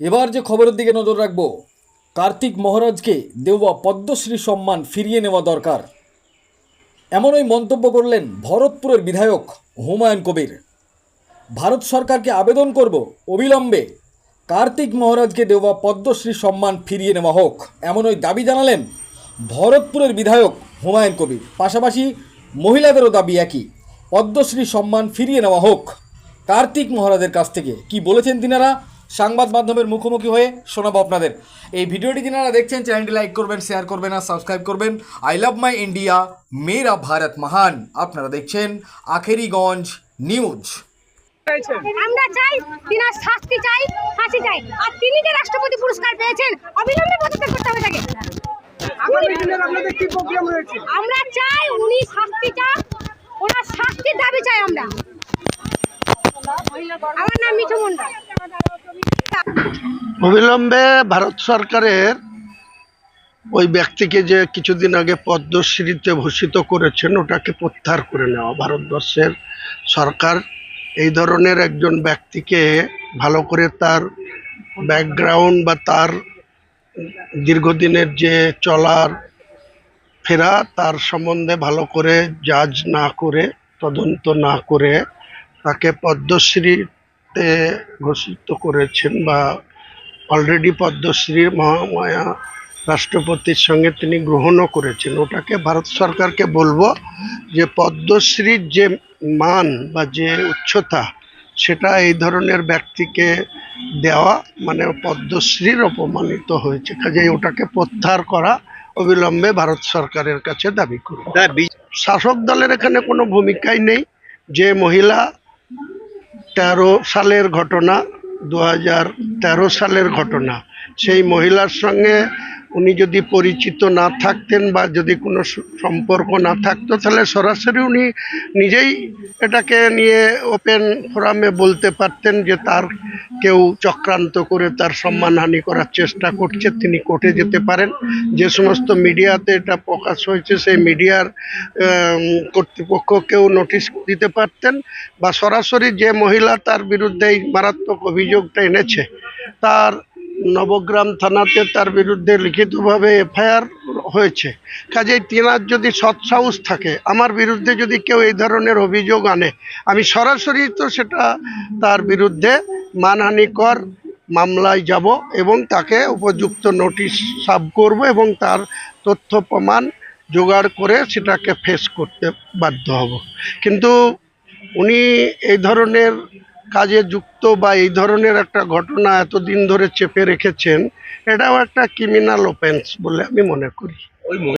এবার যে খবরের দিকে নজর রাখব, কার্তিক মহারাজকে দেওয়া পদ্মশ্রী সম্মান ফিরিয়ে নেওয়া দরকার। এমনই মন্তব্য করলেন ভরতপুরের বিধায়ক হুমায়ুন কবির। ভারত সরকারকে আবেদন করব অবিলম্বে। কার্তিক মহারাজকে দেওয়া পদ্মশ্রী সম্মান ফিরিয়ে নেওয়া হোক, এমনই দাবি জানালেন ভরতপুরের বিধায়ক হুমায়ুন কবির। পাশাপাশি মহিলাদেরও দাবি একই, পদ্মশ্রী সম্মান ফিরিয়ে নেওয়া হোক। কার্তিক মহারাজের কাছ থেকে কি বলেছেন তিনারা? সংবাদ মাধ্যমের মুখোমুখি হয়ে শোনাবো আপনাদের। এই ভিডিওটি যিনারা দেখছেন চ্যানেলটি লাইক করবেন শেয়ার করবেন আর সাবস্ক্রাইব করবেন। আই লাভ মাই ইন্ডিয়া মেরা ভারত মহান। আপনারা দেখছেন আখেরিগঞ্জ নিউজ। আমরা চাই তিনার শাস্তি চাই ফাঁসি চাই। আর তিনি যে রাষ্ট্রপতি পুরস্কার পেয়েছেন অবিলম্বে পদত্যাগ করতে হবে তাকে। আগামী দিনের আপনাদের কি প্রোগ্রাম রয়েছে। আমরা চাই উনি শাস্তি চান ওনার শাস্তির দাবি চাই আমরা। আমার নাম মিঠু মন্ডল অবিলম্বে ভারত সরকারের ওই ব্যক্তিকে যে কিছুদিন আগে পদ্মশ্রীতে ভূষিত করেছেন, ওটাকে প্রত্যাহার করে নেওয়া। ভারতবর্ষের সরকার এই ধরনের একজন ব্যক্তিকে ভালো করে তার ব্যাকগ্রাউন্ড বা তার দীর্ঘদিনের যে চলার ফেরা, তার সম্বন্ধে ভালো করে জাজ না করে, তদন্ত না করে তাকে পদ্মশ্রীতে ঘোষিত করেছেন বা অলরেডি পদ্মশ্রী মহামায়া রাষ্ট্রপতির সঙ্গে তিনি গ্রহণও করেছেন। ওটাকে ভারত সরকারকে বলব যে পদ্মশ্রীর যে মান বা যে উচ্চতা সেটা এই ধরনের ব্যক্তিকে দেওয়া মানে পদ্মশ্রীর অপমানিত হয়েছে। কাজে ওটাকে প্রত্যাহার করা অবিলম্বে ভারত সরকারের কাছে দাবি করব। শাসক দলের এখানে কোনো ভূমিকাই নেই। যে মহিলা তেরো সালের ঘটনা দু হাজার তেরো সালের ঘটনা। সেই মহিলার সঙ্গে উনি যদি পরিচিত না থাকতেন বা যদি কোনো সম্পর্ক না থাকতো, তাহলে সরাসরি উনি নিজেই এটাকে নিয়ে ওপেন ফোরামে বলতে পারতেন যে তার কেউ চক্রান্ত করে তার সম্মানহানি করার চেষ্টা করছে, তিনি কোর্টে যেতে পারেন। যে সমস্ত মিডিয়াতে এটা প্রকাশ হয়েছে, সেই মিডিয়ার কর্তৃপক্ষকেও নোটিশ দিতে পারতেন বা সরাসরি যে মহিলা তার বিরুদ্ধে এই মারাত্মক অভিযোগটা এনেছে, তার নবগ্রাম থানাতে তার বিরুদ্ধে লিখিতভাবে এফআইআর হয়েছে। কাজেই তিনার যদি সৎসাহস থাকে, আমার বিরুদ্ধে যদি কেউ এই ধরনের অভিযোগ আনে, আমি সরাসরি তো সেটা তার বিরুদ্ধে মানহানিকর মামলায় যাব এবং তাকে উপযুক্ত নোটিশ সাব করব এবং তার তথ্য প্রমাণ জোগাড় করে সেটাকে ফেস করতে বাধ্য হব। কিন্তু উনি এই ধরনের কাজে যুক্ত বা এই ধরনের একটা ঘটনা এতদিন ধরে চেপে রেখেছেন, এটাও একটা ক্রিমিনাল অফেন্স বলে আমি মনে করি।